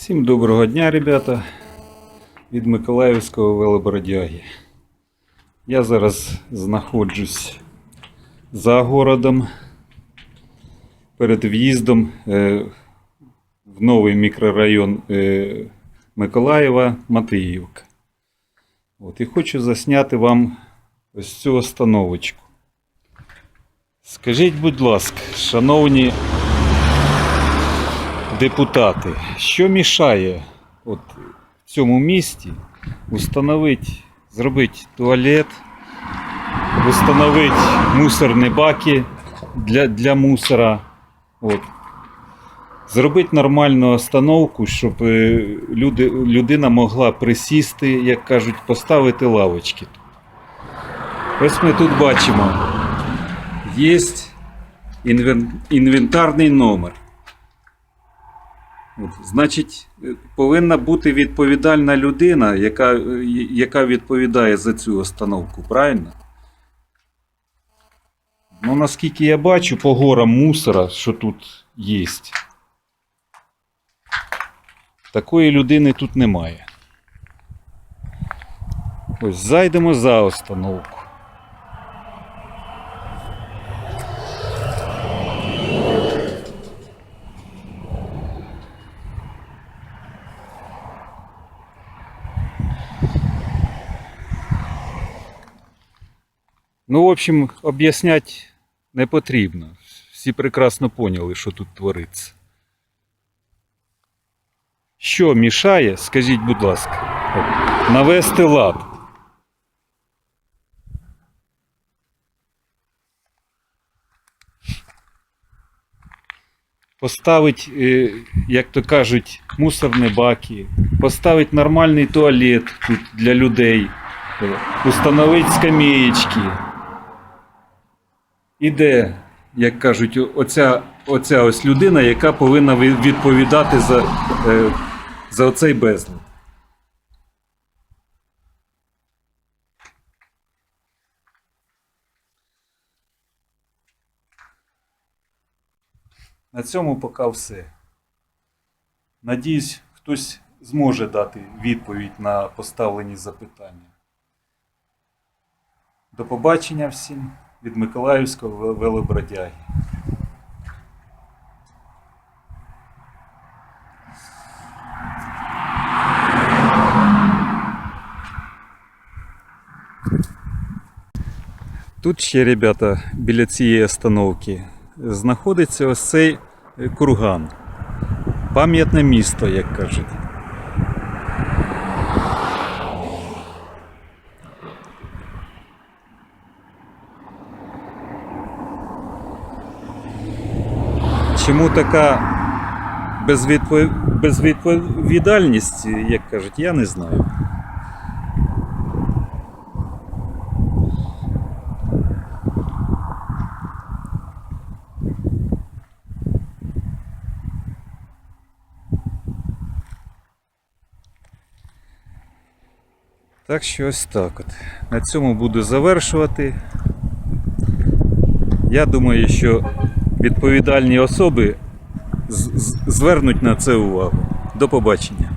Всім доброго дня, ребята, від Миколаївського велобродяги. Я зараз знаходжусь за городом перед в'їздом е, в новий мікрорайон е, Миколаєва Матвіївка. От, і хочу засняти вам ось цю остановочку. Скажіть, будь ласка, шановні депутати, що мішає от в цьому місті установити, зробити туалет, установити мусорні баки для, для мусора. От. Зробити нормальну остановку, щоб е, люди, людина могла присісти, як кажуть, поставити лавочки. Ось ми тут бачимо. Є інвентарний номер. Значить, повинна бути відповідальна людина, яка, яка відповідає за цю установку, правильно? Ну, наскільки я бачу, по горам мусора, що тут є. Такої людини тут немає. Ось зайдемо за установку. Ну, в общем, об'ясняти не потрібно. Всі прекрасно поняли, що тут твориться. Що мішає, скажіть, будь ласка, навести лад. Поставить, е, як то кажуть, мусорні баки, поставить нормальний туалет тут для людей, е, установить скамеєчки. Іде, як кажуть, оця, оця ось людина, яка повинна відповідати за, е, за оцей безлад. На цьому поки все. Надіюсь, хтось зможе дати відповідь на поставлені запитання. До побачення всім від Миколаївського ве- велобродяги. Тут ще, ребята, біля цієї остановки знаходиться ось цей е, курган. Пам'ятне місто, як кажуть. Чому така безвідпо... безвідповідальність, як кажуть, я не знаю. Так що ось так от. На цьому буду завершувати. Я думаю, що відповідальні особи звернуть на це увагу. До побачення.